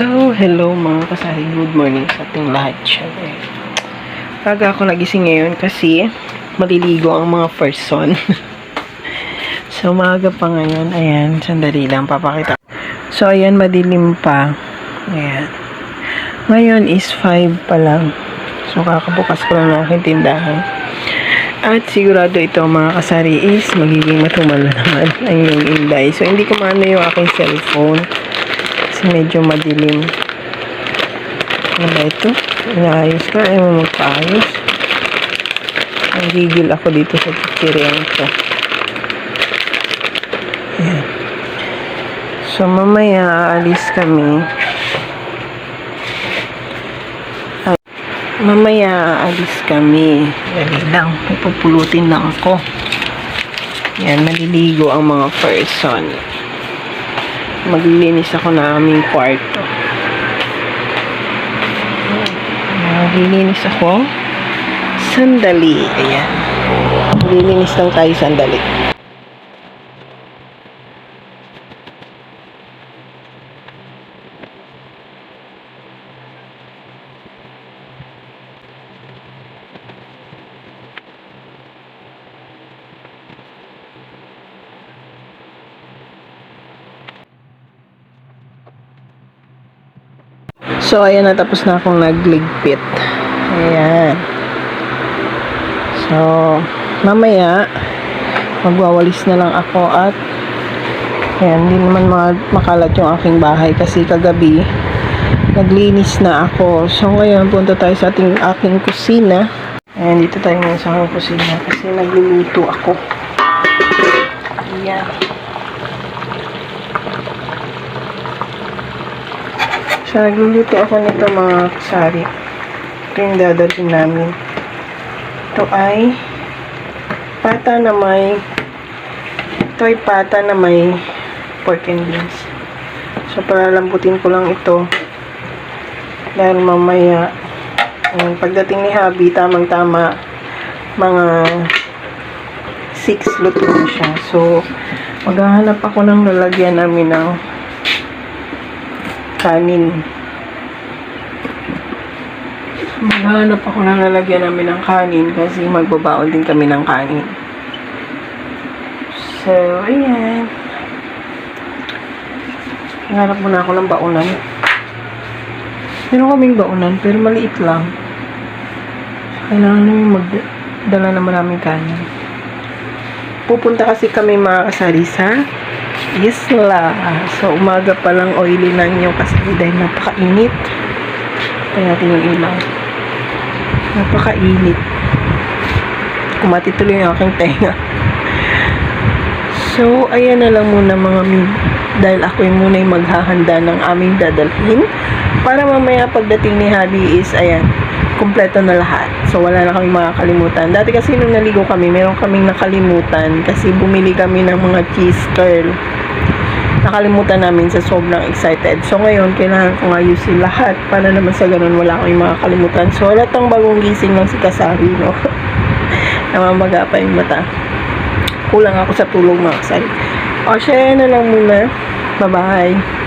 So, hello mga kasari. Good morning sa ating lahat. Siyempre. Ako nagising ngayon kasi maliligo ang mga person. so, maaga pa ngayon. Ayan, sandali lang. Papakita. So, ayan, madilim pa. Ayan. Ngayon is 5 pa lang. So, kakabukas ko lang ng tindahan. At sigurado ito mga kasari is magiging matumal na naman ang inyong inday. So, hindi ko maano yung aking cellphone. Kasi medyo madilim. Ano ito? Inaayos ka? Ayaw mo magpaayos. Ang gigil ako dito sa chichiriyang to. Ayan. So, mamaya aalis kami. Ay, mamaya aalis kami. Dali lang. Ipupulutin lang ako. Yan, maliligo ang mga person maglilinis ako ng aming kwarto. Maglilinis ako. Sandali. Ayan. Maglilinis lang tayo sandali. So, ayan na, tapos na akong nagligpit. Ayan. So, mamaya, magwawalis na lang ako at ayan, hindi naman ma- makalat yung aking bahay kasi kagabi, naglinis na ako. So, ngayon, punta tayo sa ating aking kusina. Ayan, dito tayo ngayon sa aking kusina kasi nagluluto ako. Ayan. So, nagluluto ako nito mga kasari. Ito yung dadalhin namin. Ito ay pata na may ito ay pata na may pork and beans. So, palalambutin ko lang ito. Dahil mamaya um, pagdating ni Habi, tamang-tama mga 6 luto siya. So, maghahanap ako ng lalagyan namin ng kanin. Maghanap ako ng lalagyan namin ng kanin kasi magbabaon din kami ng kanin. So, ayan. Hanap muna ako ng baunan. Meron kaming baunan pero maliit lang. Kailangan namin magdala naman namin kanin. Pupunta kasi kami mga kasari sa isla. So, umaga pa lang oily na yung kasi dahil napakainit. Kaya natin yung ilaw. Napakainit. Kumati tuloy yung aking tenga. So, ayan na lang muna mga mi. Dahil ako yung muna yung maghahanda ng aming dadalhin. Para mamaya pagdating ni Habi is, ayan, kumpleto na lahat. So, wala na kami makakalimutan. Dati kasi nung naligo kami, meron kaming nakalimutan kasi bumili kami ng mga cheese curl. Nakalimutan namin sa sobrang excited. So, ngayon, kailangan ko ayusin lahat para naman sa ganun wala kami makakalimutan. So, halatang bagong gising ng si Kasari, no? Namamaga pa yung mata. Kulang ako sa tulog mga kasari. O, siya na lang muna. Bye-bye.